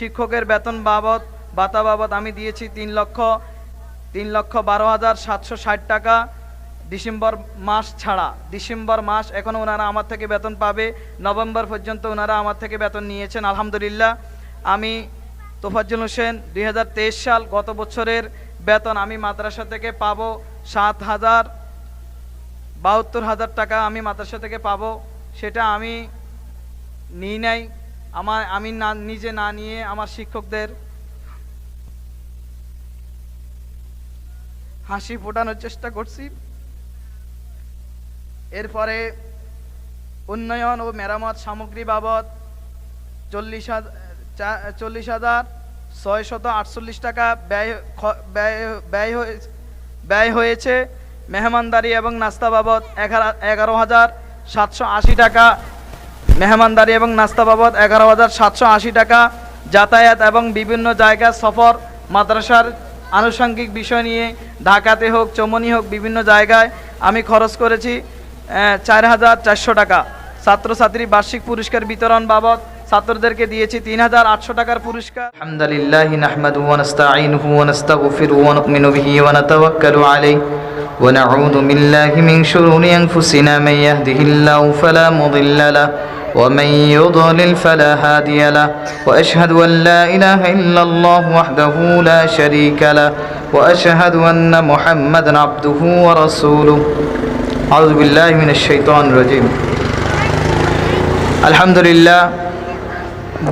শিক্ষকের বেতন বাবদ, ভাতা বাবদ আমি দিয়েছি তিন লক্ষ তিন লক্ষ বারো হাজার সাতশো ষাট টাকা ডিসেম্বর মাস ছাড়া। ডিসেম্বর মাস এখনও ওনারা আমার থেকে বেতন পাবে। নভেম্বর পর্যন্ত ওনারা আমার থেকে বেতন নিয়েছেন, আলহামদুলিল্লাহ। আমি তোফাজ্জুল হোসেন দু হাজার তেইশ সাল গত বছরের বেতন আমি মাদ্রাসা থেকে পাবো সাত হাজার বাহাত্তর হাজার টাকা আমি মাদ্রাসা থেকে পাবো। সেটা আমি নিই নাই। আমার, আমি না, নিজে না নিয়ে আমার শিক্ষকদের হাসি ফোটানোর চেষ্টা করছি। এরপরে উন্নয়ন ও মেরামত সামগ্রী বাবদ চল্লিশ চল্লিশ হাজার ছয়শত আটচল্লিশ টাকা ব্যয় ব্যয় ব্যয় হয়ে, ব্যয় হয়েছে। মেহমানদারি এবং নাস্তা বাবদ এগারো এগারো হাজার সাতশো আশি টাকা মেহমানদারি এবং নাস্তা বাবদ এগারো হাজার সাতশো আশি টাকা যাতায়াত এবং বিভিন্ন জায়গা সফর মাদ্রাসার আনুষঙ্গিক বিষয় নিয়ে ঢাকাতে হোক চমনি হোক বিভিন্ন জায়গায় আমি খরচ করেছি চার হাজার চারশো টাকা ছাত্রছাত্রী বার্ষিক পুরস্কার বিতরণ বাবদ ছাত্রদেরকে দিয়েছি তিন হাজার আটশো টাকার পুরস্কার الحمد لله نحمده ونستعينه ونستغفره ونؤمن به ونتوكل عليه ونعوذ بالله من شرور أنفسنا من يهده الله فلا مضل له ومن يضلل فلا هادي له وأشهد أن لا إله إلا الله وحده لا شريك له وأشهد أن محمد عبده ورسوله أعوذ بالله من الشيطان الرجيم الحمد لله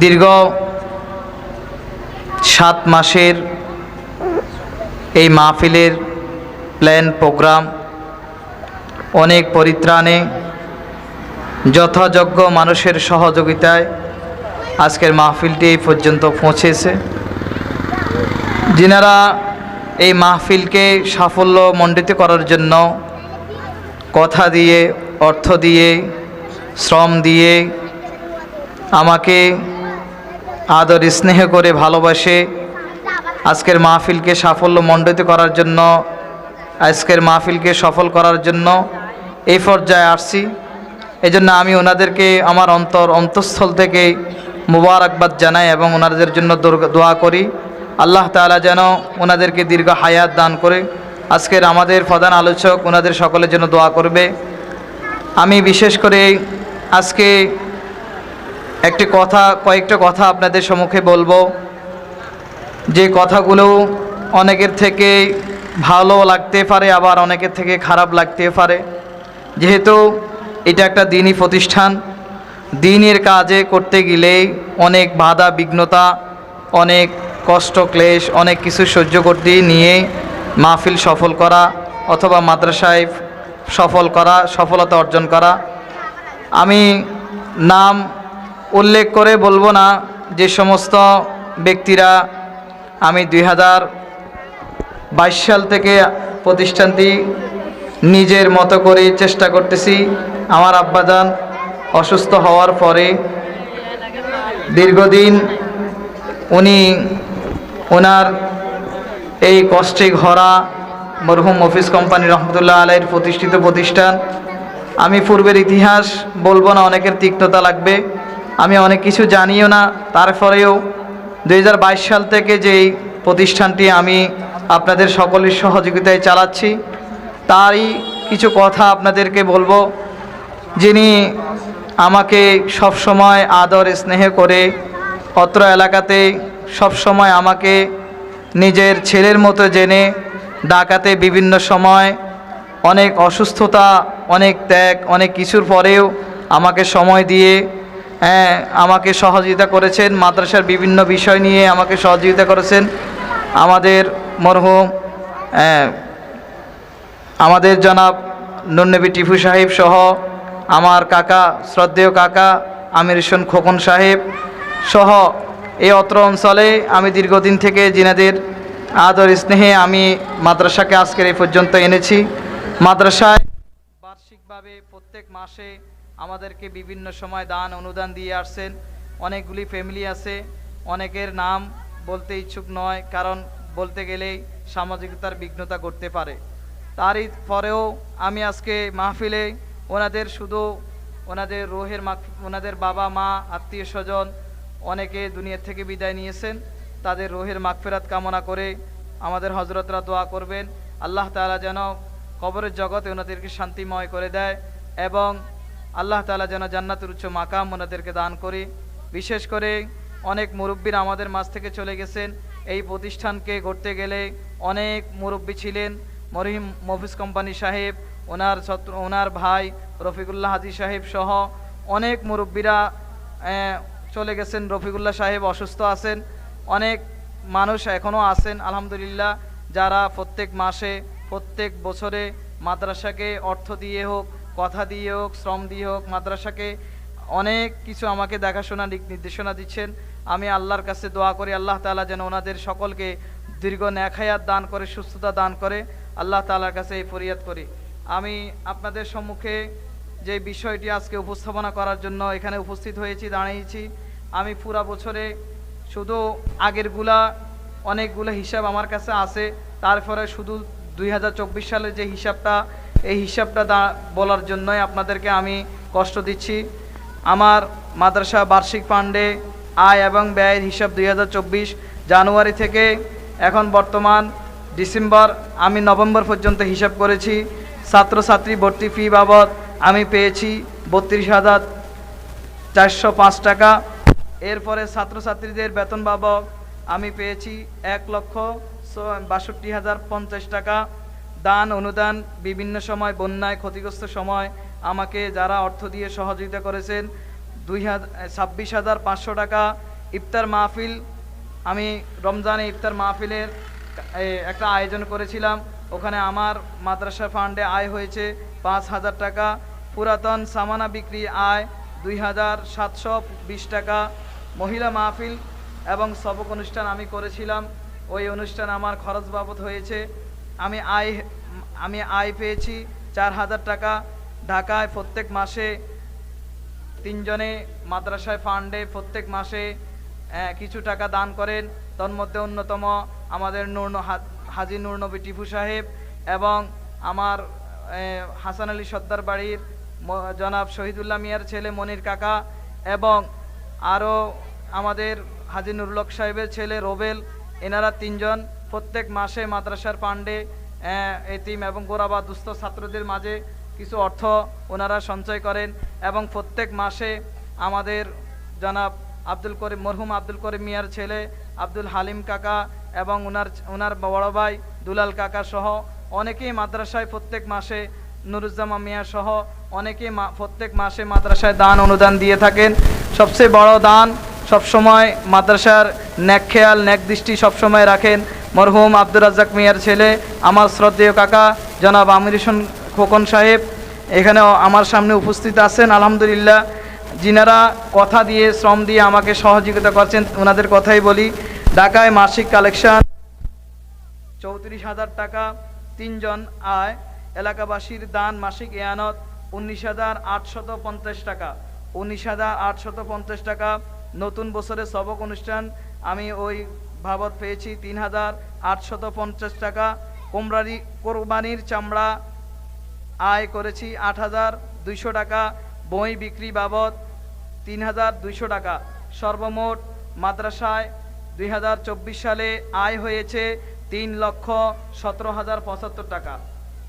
দীর্ঘ সাত মাসের এই মাহফিলের প্ল্যান প্রোগ্রাম অনেক পরিত্রাণে যথাযোগ্য মানুষের সহযোগিতায় আজকের মাহফিলটি এই পর্যন্ত পৌঁছেছে। যিনারা এই মাহফিলকে সাফল্যমণ্ডিত করার জন্য কথা দিয়ে, অর্থ দিয়ে, শ্রম দিয়ে আমাকে আদর স্নেহ করে ভালোবাসে, আজকের মাহফিলকে সাফল্য মণ্ডিত করার জন্য, আজকের মাহফিলকে সফল করার জন্য এই পর্যায়ে আসছি। এই জন্য আমি ওনাদেরকে আমার অন্তর, অন্তঃস্থল থেকে মুবারকবাদ জানাই এবং ওনাদের জন্য দোয়া করি। আল্লাহ তাআলা যেন ওনাদেরকে দীর্ঘ হায়াত দান করে। আজকের আমাদের প্রধান আলোচক ওনাদের সকলের জন্য দোয়া করবে। আমি বিশেষ করে আজকে একটি কথা, কয়েকটা কথা আপনাদের সম্মুখে বলব। যে কথাগুলো অনেকের থেকে ভালো লাগতে পারে, আবার অনেকের থেকে খারাপ লাগতে পারে। যেহেতু এটা একটা দিনই প্রতিষ্ঠান। দিনের কাজে করতে গেলে অনেক বাধা, বিঘ্নতা, অনেক কষ্ট, ক্লেশ, অনেক কিছু সহ্য করতে নিয়ে মাহফিল সফল করা অথবা মাদ্রাসায় সফল করা, সফলতা অর্জন করা। আমি নাম উল্লেখ করে বলব না, যে সমস্ত ব্যক্তিরা আমি দুই হাজার বাইশ সাল থেকে প্রতিষ্ঠানটি নিজের মতো করে চেষ্টা করতেছি। আমার আব্বাজান অসুস্থ হওয়ার পরে দীর্ঘদিন উনি ওনার এই কষ্টে ঘরা মরহুম অফিস কোম্পানি রহমতুল্লাহ আলাইয়ের প্রতিষ্ঠিত প্রতিষ্ঠান। আমি পূর্বের ইতিহাস বলব না, অনেকের তিক্ততা লাগবে। আমি অনেক কিছু জানিও না, তারপরেও দু হাজার বাইশ সাল থেকে যেই প্রতিষ্ঠানটি আমি আপনাদের সকলের সহযোগিতায় চালাচ্ছি, তারই কিছু কথা আপনাদেরকে বলব। যিনি আমাকে সব সময় আদর স্নেহ করে অত্র এলাকাতে সব সময় আমাকে নিজের ছেলের মতো জেনে ডাকাতে বিভিন্ন সময় অনেক অসুস্থতা অনেক ত্যাগ অনেক কিছুর পরেও আমাকে সময় দিয়ে হ্যাঁ আমাকে সহযোগিতা করেছেন মাদ্রাসার বিভিন্ন বিষয় নিয়ে আমাকে সহযোগিতা করেছেন। আমাদের মরহুম হ্যাঁ, আমাদের জনাব নুরনবী টিপু সাহেব সহ আমার কাকা, শ্রদ্ধেয় কাকা, আমির হোসেন খোকন সাহেব সহ এই অত্র অঞ্চলে আমি দীর্ঘদিন থেকে জিনাদের আদর স্নেহে আমি মাদ্রাসাকে আজকের এই পর্যন্ত এনেছি। মাদ্রাসায় বার্ষিকভাবে প্রত্যেক মাসে আমাদেরকে বিভিন্ন সময় দান, অনুদান দিয়ে আসছেন। অনেকগুলি ফ্যামিলি আছে। অনেকের নাম বলতে ইচ্ছুক নয়, কারণ বলতে গেলেই সামাজিকতার বিঘ্নতা করতে পারে। তারই পরেও আমি আজকে মাহফিলে ওনাদের শুধু ওনাদের রোহের মা ওনাদের বাবা, মা, আত্মীয় স্বজন অনেকে দুনিয়া থেকে বিদায় নিয়েছেন। তাদের রোহের মাগফেরাত কামনা করে আমাদের হজরতরা দোয়া করবেন। আল্লাহ তালা যেন কবরের জগতে ওনাদেরকে শান্তিময় করে দেয় এবং আল্লাহ তালা যেন জান্নাতের উচ্চ মাকাম ওনাদেরকে দান করে। বিশেষ করে অনেক মুরব্বীরা আমাদের মাঝ থেকে চলে গেছেন। এই প্রতিষ্ঠানকে গড়তে গেলে অনেক মুরব্বী ছিলেন। মরিম মফিজ কোম্পানি সাহেব ওনার ছত্র ওনার ভাই রফিকুল্লাহ হাজি সাহেব সহ অনেক মুরব্বীরা চলে গেছেন। রফিকুল্লাহ সাহেব অসুস্থ আছেন। অনেক মানুষ এখনও আছেন, আলহামদুলিল্লাহ। যারা প্রত্যেক মাসে, প্রত্যেক বছরে মাদ্রাসাকে অর্থ দিয়ে হোক, কথা দিয়ে হোক, শ্রম দিয়ে হোক, মাদ্রাসাকে অনেক কিছু আমাকে দেখাশোনা, দিক নির্দেশনা দিচ্ছেন। আমি আল্লাহর কাছে দোয়া করি, আল্লাহ তাআলা যেন ওনাদের সকলকে দীর্ঘ ন্যাখায়াত দান করে, সুস্থতা দান করে। আল্লাহ তালার কাছে এই ফরিয়াদ করি। আমি আপনাদের সম্মুখে যে বিষয়টি আজকে উপস্থাপনা করার জন্য এখানে উপস্থিত হয়েছি, দাঁড়িয়েছি, আমি পুরা বছরে শুধু আগেরগুলা, অনেকগুলো হিসাব আমার কাছে আছে। তারপরে শুধু দুই হাজার চব্বিশ সালের যে হিসাবটা, এই হিসাবটা বলার জন্যই আপনাদেরকে আমি কষ্ট দিচ্ছি। আমার মাদ্রাসা বার্ষিক ফান্ডে আয় এবং ব্যয়ের হিসাব দুই হাজার চব্বিশ, জানুয়ারি থেকে এখন বর্তমান ডিসেম্বর, আমি নভেম্বর পর্যন্ত হিসাব করেছি। ছাত্রছাত্রী ভর্তি ফি বাবদ আমি পেয়েছি বত্রিশ হাজার চারশো পাঁচ টাকা। এরপরে ছাত্রছাত্রীদের বেতন বাবদ আমি পেয়েছি এক লক্ষ বাষট্টি হাজার পঞ্চাশ টাকা। দান, অনুদান বিভিন্ন সময়, বন্যায় ক্ষতিগ্রস্ত সময় আমাকে যারা অর্থ দিয়ে সহযোগিতা করেছেন দুই হাজার ছাব্বিশ হাজার পাঁচশো টাকা। ইফতার মাহফিল, আমি রমজানে ইফতার মাহফিলের একটা আয়োজন করেছিলাম। ওখানে আমার মাদ্রাসা ফান্ডে আয় হয়েছে পাঁচ হাজার টাকা, পুরাতন সামানা বিক্রি আয় দুই হাজার সাতশো বিশ টাকা। মহিলা মাহফিল এবং সবক অনুষ্ঠান আমি করেছিলাম, ওই অনুষ্ঠান আমার খরচ বাবদ হয়েছে। আমি আয় আমি আয় পেয়েছি চার হাজার টাকা। ঢাকায় প্রত্যেক মাসে তিনজনে মাদ্রাসায় ফান্ডে প্রত্যেক মাসে কিছু টাকা দান করেন। তন্মধ্যে অন্যতম আমাদের নূর হা- হাজি নূর নবী টিপু সাহেব এবং আমার হাসান আলী সর্দার বাড়ির জনাব শহীদুল্লাহ মিয়ার ছেলে মনির কাকা এবং আরও আমাদের হাজি নুরুল হক সাহেবের ছেলে রোবেল, এনারা তিনজন প্রত্যেক মাসে মাদ্রাসার পান্ডে এতিম এবং গোরাবা দুস্থ ছাত্রদের মাঝে কিছু অর্থ ওনারা সঞ্চয় করেন এবং প্রত্যেক মাসে আমাদের জনাব আব্দুল করিম, মরহুম আব্দুল করিম মিয়ার ছেলে আব্দুল হালিম কাকা এবং ওনার ওনার বড় ভাই দুলাল কাকা সহ অনেকেই মাদ্রাসায় প্রত্যেক মাসে নুরুজ্জামা মিয়া সহ অনেকেই প্রত্যেক মাসে মাদ্রাসায় দান অনুদান দিয়ে থাকেন। সবচেয়ে বড় দান সবসময় মাদ্রাসার ন্যাক খেয়াল ন্যাক দৃষ্টি সবসময় রাখেন। মরহুম আব্দুর রাজ্জাক মিয়ার ছেলে, আমার শ্রদ্ধেয় কাকা, জনাব আমির হোসেন খোকন সাহেব এখানে আমার সামনে উপস্থিত আছেন। আলহামদুলিল্লাহ, যিনারা কথা দিয়ে, শ্রম দিয়ে আমাকে সহযোগিতা করছেন ওনাদের কথাই বলি। ঢাকায় মাসিক কালেকশন। চৌত্রিশ হাজার টাকা, তিনজন আয়। এলাকাবাসীর দান মাসিক এয়ানত উনিশ হাজার আটশত পঞ্চাশ টাকা। উনিশ হাজার আটশত পঞ্চাশ টাকা, নতুন বছরের সবক অনুষ্ঠান। আমি ওই বাবদ পেয়েছি তিন হাজার আটশত পঞ্চাশ টাকা। কোমরারি কোরবানির চামড়া আয় করেছি আট হাজার দুইশো টাকা। বই বিক্রি বাবদ তিন হাজার দুইশো টাকা। সর্বমোট মাদ্রাসায় দুই হাজার চব্বিশ সালে আয় হয়েছে তিন লক্ষ সতেরো হাজার পঁচাত্তর টাকা।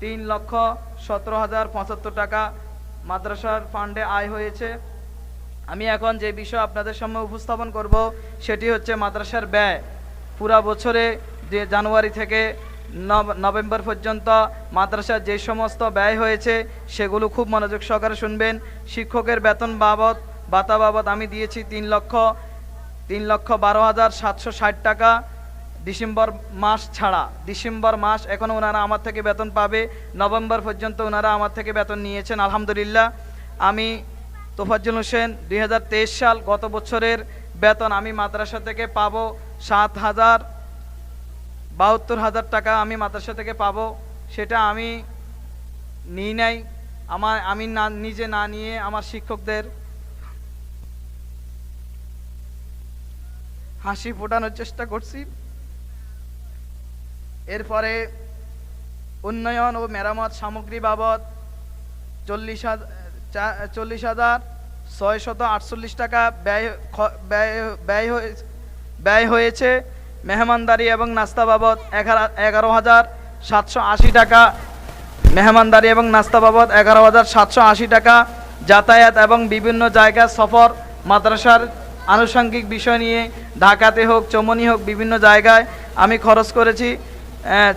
তিন লক্ষ সতেরো হাজার পঁচাত্তর টাকা মাদ্রাসার ফান্ডে আয় হয়েছে। আমি এখন যে বিষয় আপনাদের সামনে উপস্থাপন করব, সেটি হচ্ছে মাদ্রাসার ব্যয়। পুরা বছরে যে জানুয়ারি থেকে নভ- নভেম্বর পর্যন্ত মাদ্রাসার যে সমস্ত ব্যয় হয়েছে, সেগুলো খুব মনোযোগ সহকারে শুনবেন। শিক্ষকের বেতন বাবদ, ভাতা বাবদ আমি দিয়েছি তিন লক্ষ তিন লক্ষ বারো হাজার সাতশো ষাট টাকা ডিসেম্বর মাস ছাড়া। ডিসেম্বর মাস এখনও ওনারা আমার থেকে বেতন পাবে। নভেম্বর পর্যন্ত ওনারা আমার থেকে বেতন নিয়েছেন, আলহামদুলিল্লাহ। আমি তোফাজ্জুল হোসেন দু হাজার তেইশ সাল গত বছরের বেতন আমি মাদ্রাসা থেকে পাবো সাত হাজার বাহাত্তর হাজার টাকা আমি মাদ্রাসা থেকে পাবো। সেটা আমি নিই নাই। আমার, আমি না, নিজে না নিয়ে আমার শিক্ষকদের হাসি ফোটানোর চেষ্টা করছি। এরপরে উন্নয়ন ও মেরামত সামগ্রী বাবদ চল্লিশ চল্লিশ হাজার ছয় শত আটচল্লিশ টাকা ব্যয় ব্যয় ব্যয় হয়ে হয়েছে। মেহমানদারি এবং নাস্তা বাবদ এগারো হাজার সাতশো আশি টাকা। মেহমানদারি এবং নাস্তা বাবদ এগারো হাজার সাতশো আশি টাকা। যাতায়াত এবং বিভিন্ন জায়গা সফর, মাদ্রাসার আনুষঙ্গিক বিষয় নিয়ে, ঢাকাতে হোক, চমনি হোক, বিভিন্ন জায়গায় আমি খরচ করেছি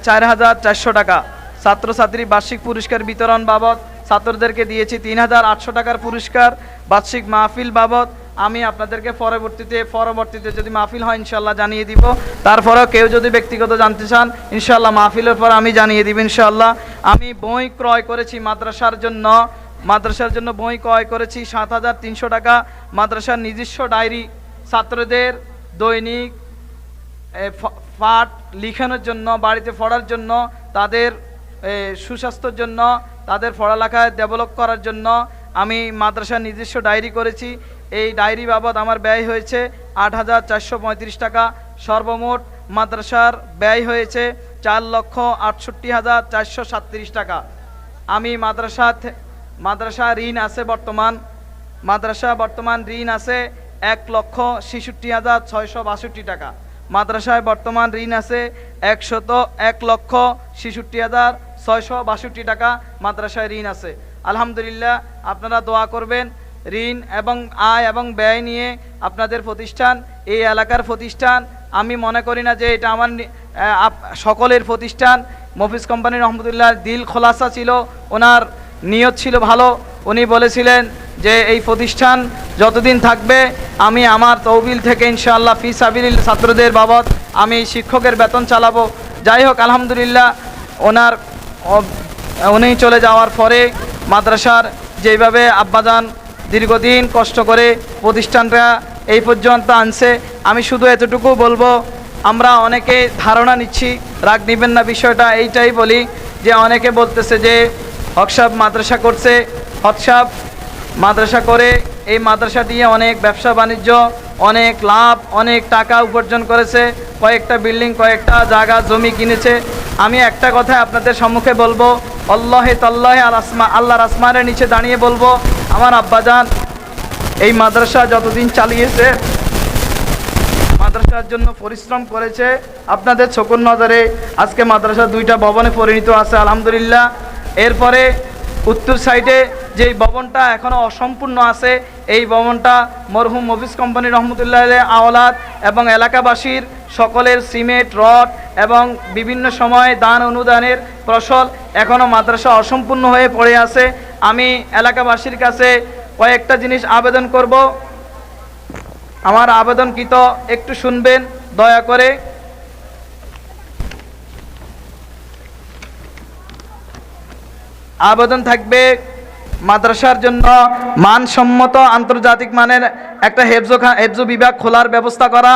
চার হাজার চারশো টাকা। ছাত্রছাত্রী বার্ষিক পুরস্কার বিতরণ বাবদ ছাত্রদেরকে দিয়েছি তিন হাজার আটশো টাকার পুরস্কার। বার্ষিক মাহফিল বাবদ আমি আপনাদেরকে পরবর্তীতে পরবর্তীতে যদি মাহফিল হয় ইনশাল্লাহ জানিয়ে দিব। তারপরেও কেউ যদি ব্যক্তিগত জানতে চান ইনশাল্লাহ মাহফিলের পর আমি জানিয়ে দিব ইনশাল্লাহ আমি বই ক্রয় করেছি মাদ্রাসার জন্য মাদ্রাসার জন্য বই ক্রয় করেছি সাত হাজার তিনশো টাকা। মাদ্রাসার নিজস্ব ডায়েরি, ছাত্রদের দৈনিক পাঠ লিখানোর জন্য, বাড়িতে পড়ার জন্য, তাদের সুস্বাস্থ্যর জন্য, তাদের পড়ালেখায় ডেভেলপ করার জন্য আমি মাদ্রাসার নিজস্ব ডায়েরি করেছি। এই ডায়েরি বাবদ আমার ব্যয় হয়েছে আট হাজার চারশো পঁয়ত্রিশ টাকা। সর্বমোট মাদ্রাসার ব্যয় হয়েছে চার লক্ষ আটষট্টি হাজার চারশো সাতত্রিশ টাকা। আমি মাদ্রাসা মাদ্রাসা ঋণ আছে বর্তমান মাদ্রাসা বর্তমান ঋণ আছে এক লক্ষ ছেষট্টি হাজার ছয়শো বাষট্টি টাকা। মাদ্রাসায় বর্তমান ঋণ আছে একশত এক লক্ষ ছেষট্টি হাজার ছয়শো বাষট্টি টাকা মাদ্রাসায় ঋণ আছে। আলহামদুলিল্লাহ, আপনারা দোয়া করবেন, ঋণ এবং আয় এবং ব্যয় নিয়ে আপনাদের প্রতিষ্ঠান, এই এলাকার প্রতিষ্ঠান। আমি মনে করি না যে এটা আমার সকলের প্রতিষ্ঠান। মফিজ কোম্পানি রহমতুল্লাহ দিল খোলাসা ছিল, ওনার নিয়ত ছিল ভালো। উনি বলেছিলেন যে এই প্রতিষ্ঠান যতদিন থাকবে, আমি আমার তহবিল থেকে ইনশাআল্লাহ ফি সাবিল ছাত্রদের বাবদ আমি শিক্ষকের বেতন চালাবো। যাই হোক, আলহামদুলিল্লাহ, ওনার উনি চলে যাওয়ার পরে মাদ্রাসার যেভাবে আব্বাজান দীর্ঘদিন কষ্ট করে প্রতিষ্ঠানটা এই পর্যন্ত আনছে, আমি শুধু এতটুকু বলব, আমরা অনেকে ধারণা নিচ্ছি, রাগ নিবেন না বিষয়টা, এইটাই বলি যে অনেকে বলতেছে যে হকসাব মাদ্রাসা করছে হকসাব মাদ্রাসা করে। এই মাদ্রাসা দিয়ে অনেক ব্যবসা বাণিজ্য, অনেক লাভ, অনেক টাকা উপার্জন করেছে। কয়েকটা বিল্ডিং, কয়েকটা জায়গা, জমি কিনেছে। আমি একটা কথা আপনাদের সম্মুখে বলব, অল্লাহে তল্লাহে আল আসমা আল্লাহর আসমানের নিচে দাঁড়িয়ে বলব, আমার আব্বাজান, এই মাদ্রাসা যতদিন চালিয়েছে, মাদ্রাসার জন্য পরিশ্রম করেছে। আপনাদের চকুর নজরে আজকে মাদ্রাসা দুইটা ভবনে পরিণত আছে, আলহামদুলিল্লাহ। এরপরে উত্তর সাইডে যেই ভবনটা এখনও অসম্পূর্ণ আছে, এই ভবনটা মরহুম মফিজ কোম্পানি রহমতুল্লাহ আওলাদ এবং এলাকাবাসীর সকলের সিমেন্ট, রড এবং বিভিন্ন সময় দান অনুদানের ফসল এখনও মাদ্রাসা অসম্পূর্ণ হয়ে পড়ে আছে। আমি এলাকাবাসীর কাছে কয়েকটা জিনিস আবেদন করব। আমার আবেদনকৃত একটু শুনবেন, দয়া করে। আবেদন থাকবে মাদ্রাসার জন্য মানসম্মত আন্তর্জাতিক মানের একটা হেফজো হেফজো বিভাগ খোলার ব্যবস্থা করা,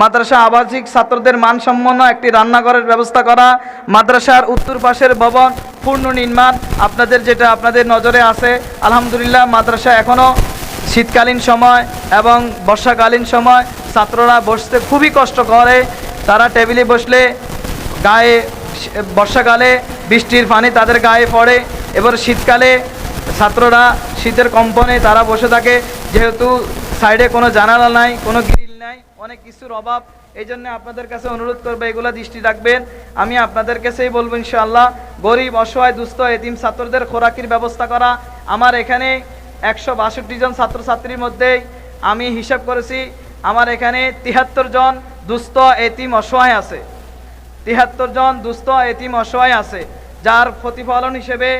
মাদ্রাসা আবাসিক ছাত্রদের মানসম্পন্ন একটি রান্নাঘরের ব্যবস্থা করা, মাদ্রাসার উত্তর পাশের ভবন পূর্ণ নির্মাণ, আপনাদের যেটা আপনাদের নজরে আছে, আলহামদুলিল্লাহ মাদ্রাসা এখনও শীতকালীন সময় এবং বর্ষাকালীন সময় ছাত্ররা বসতে খুবই কষ্ট করে, তারা টেবিলে বসলে গায়ে বর্ষাকালে বৃষ্টির পানি তাদের গায়ে পড়ে, এবার শীতকালে ছাত্ররা শীতের কম্পনে তারা বসে থাকে, যেহেতু সাইডে কোনো জানালা নাই, কোনো গ্রিল নাই, অনেক কিছুর অভাব। এই জন্য আপনাদের কাছে অনুরোধ করব, এগুলো দৃষ্টি রাখবেন। আমি আপনাদের কাছেই বলব ইনশাআল্লাহ, গরিব, অসহায়, দুস্থ, এতিম ছাত্রদের খোরাকির ব্যবস্থা করা। আমার এখানে একশো বাষট্টি জন ছাত্রছাত্রীর মধ্যে আমি হিসাব করেছি, আমার এখানে তিহাত্তর জন দুস্থ, এতিম, অসহায় আছে। তিহাত্তর জন দুস্থ, এতিম, অসহায় আছে, যার প্রতিফলন হিসেবে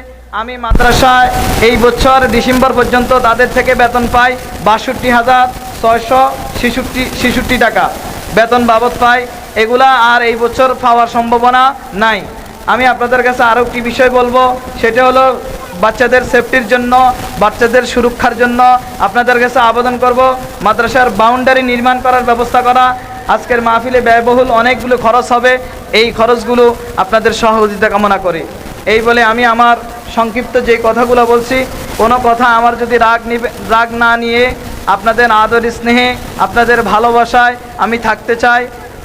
আমি মাদ্রাসায় এই বছর ডিসেম্বর পর্যন্ত তাদের থেকে বেতন পাই বাষট্টি হাজার ছয়শো ছেষট্টি ছেষট্টি টাকা। বেতন বাবদ পাই। এগুলা আর এই বছর পাওয়ার সম্ভাবনা নাই। আমি আপনাদের কাছে আরও একটি বিষয় বলব, সেটা হলো বাচ্চাদের সেফটির জন্য, বাচ্চাদের সুরক্ষার জন্য আপনাদের কাছে আবেদন করব, মাদ্রাসার বাউন্ডারি নির্মাণ করার ব্যবস্থা করা। আজকের মাহফিলে ব্যয়বহুল অনেকগুলো খরচ হবে, এই খরচগুলো আপনাদের সহযোগিতা কামনা করি। এই বলে আমি আমার সংক্ষিপ্ত যে কথাগুলো বলছি, কোনো কথা আমার যদি রাগ নিবে, রাগ না নিয়ে আপনাদের আদর স্নেহে, আপনাদের ভালোবাসায় আমি থাকতে চাই,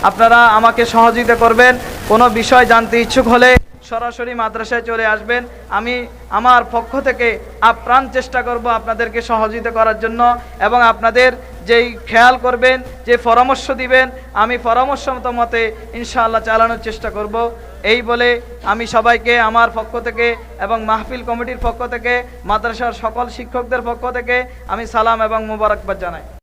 আপনারা আমাকে সহযোগিতা করবেন, কোনো বিষয় জানতে ইচ্ছুক হলে সরাসরি মাদ্রাসায় চলে আসবেন। আমি আমার পক্ষ থেকে আপ্রাণ চেষ্টা করব আপনাদেরকে সহযোগিতা করার জন্য এবং আপনাদের যেই খেয়াল করবেন, যে পরামর্শ দিবেন, আমি পরামর্শ মতো মতে ইনশাআল্লাহ চালানোর চেষ্টা করব। এই বলে আমি সবাইকে, আমার পক্ষ থেকে এবং মাহফিল কমিটির পক্ষ থেকে, মাদ্রাসার সকল শিক্ষকদের পক্ষ থেকে আমি সালাম এবং মুবারকবাদ জানাই।